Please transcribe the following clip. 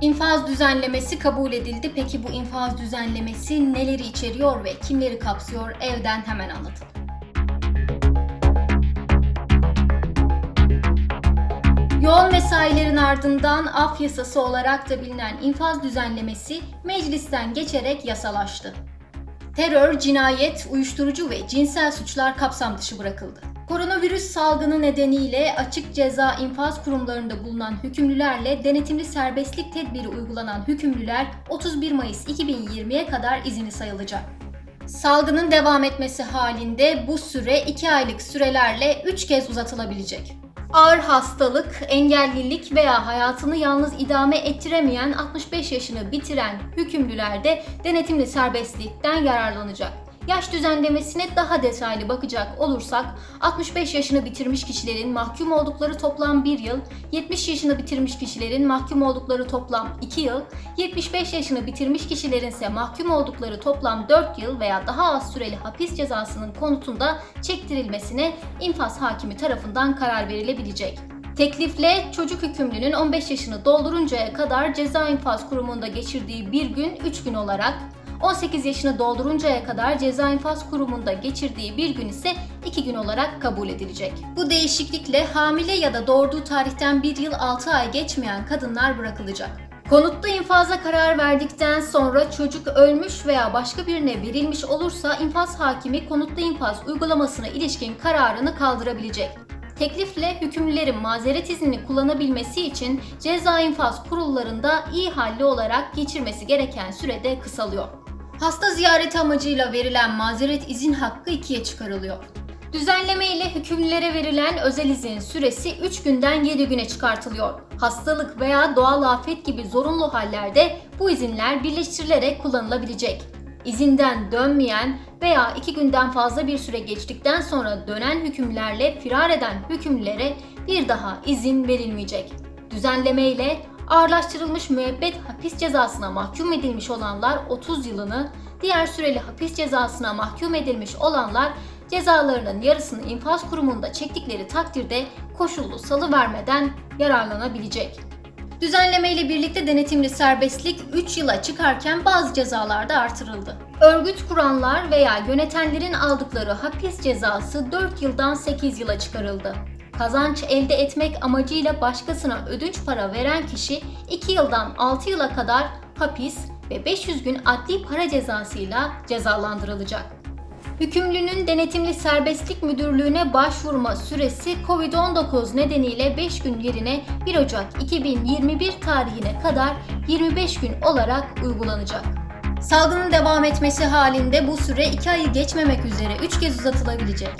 İnfaz düzenlemesi kabul edildi. Peki bu infaz düzenlemesi neleri içeriyor ve kimleri kapsıyor? Evden hemen anlatalım. Yoğun mesailerin ardından af yasası olarak da bilinen infaz düzenlemesi meclisten geçerek yasalaştı. Terör, cinayet, uyuşturucu ve cinsel suçlar kapsam dışı bırakıldı. Koronavirüs salgını nedeniyle açık ceza infaz kurumlarında bulunan hükümlülerle denetimli serbestlik tedbiri uygulanan hükümlüler 31 Mayıs 2020'ye kadar izini sayılacak. Salgının devam etmesi halinde bu süre 2 aylık sürelerle 3 kez uzatılabilecek. Ağır hastalık, engellilik veya hayatını yalnız idame ettiremeyen 65 yaşını bitiren hükümlüler de denetimli serbestlikten yararlanacak. Yaş düzenlemesine daha detaylı bakacak olursak 65 yaşını bitirmiş kişilerin mahkum oldukları toplam 1 yıl, 70 yaşını bitirmiş kişilerin mahkum oldukları toplam 2 yıl, 75 yaşını bitirmiş kişilerin ise mahkum oldukları toplam 4 yıl veya daha az süreli hapis cezasının konutunda çektirilmesine infaz hakimi tarafından karar verilebilecek. Teklifle çocuk hükümlünün 15 yaşını dolduruncaya kadar ceza infaz kurumunda geçirdiği bir gün 3 gün olarak 18 yaşını dolduruncaya kadar ceza infaz kurumunda geçirdiği bir gün ise 2 gün olarak kabul edilecek. Bu değişiklikle hamile ya da doğurduğu tarihten 1 yıl 6 ay geçmeyen kadınlar bırakılacak. Konutlu infaza karar verdikten sonra çocuk ölmüş veya başka birine verilmiş olursa infaz hakimi konutlu infaz uygulamasına ilişkin kararını kaldırabilecek. Teklifle hükümlülerin mazeret iznini kullanabilmesi için ceza infaz kurullarında iyi halli olarak geçirmesi gereken sürede kısalıyor. Hasta ziyareti amacıyla verilen mazeret izin hakkı ikiye çıkarılıyor. Düzenleme ile hükümlülere verilen özel izin süresi 3 günden 7 güne çıkartılıyor. Hastalık veya doğal afet gibi zorunlu hallerde bu izinler birleştirilerek kullanılabilecek. İzinden dönmeyen veya 2 günden fazla bir süre geçtikten sonra dönen hükümlerle firar eden hükümlülere bir daha izin verilmeyecek. Düzenleme ile ağırlaştırılmış müebbet hapis cezasına mahkum edilmiş olanlar 30 yılını, diğer süreli hapis cezasına mahkum edilmiş olanlar cezalarının yarısını infaz kurumunda çektikleri takdirde koşullu salı vermeden yararlanabilecek. Düzenleme ile birlikte denetimli serbestlik 3 yıla çıkarken bazı cezalarda artırıldı. Örgüt kuranlar veya yönetenlerin aldıkları hapis cezası 4 yıldan 8 yıla çıkarıldı. Kazanç elde etmek amacıyla başkasına ödünç para veren kişi 2 yıldan 6 yıla kadar hapis ve 500 gün adli para cezasıyla cezalandırılacak. Hükümlünün denetimli serbestlik müdürlüğüne başvurma süresi Covid-19 nedeniyle 5 gün yerine 1 Ocak 2021 tarihine kadar 25 gün olarak uygulanacak. Salgının devam etmesi halinde bu süre 2 ayı geçmemek üzere 3 kez uzatılabilecek.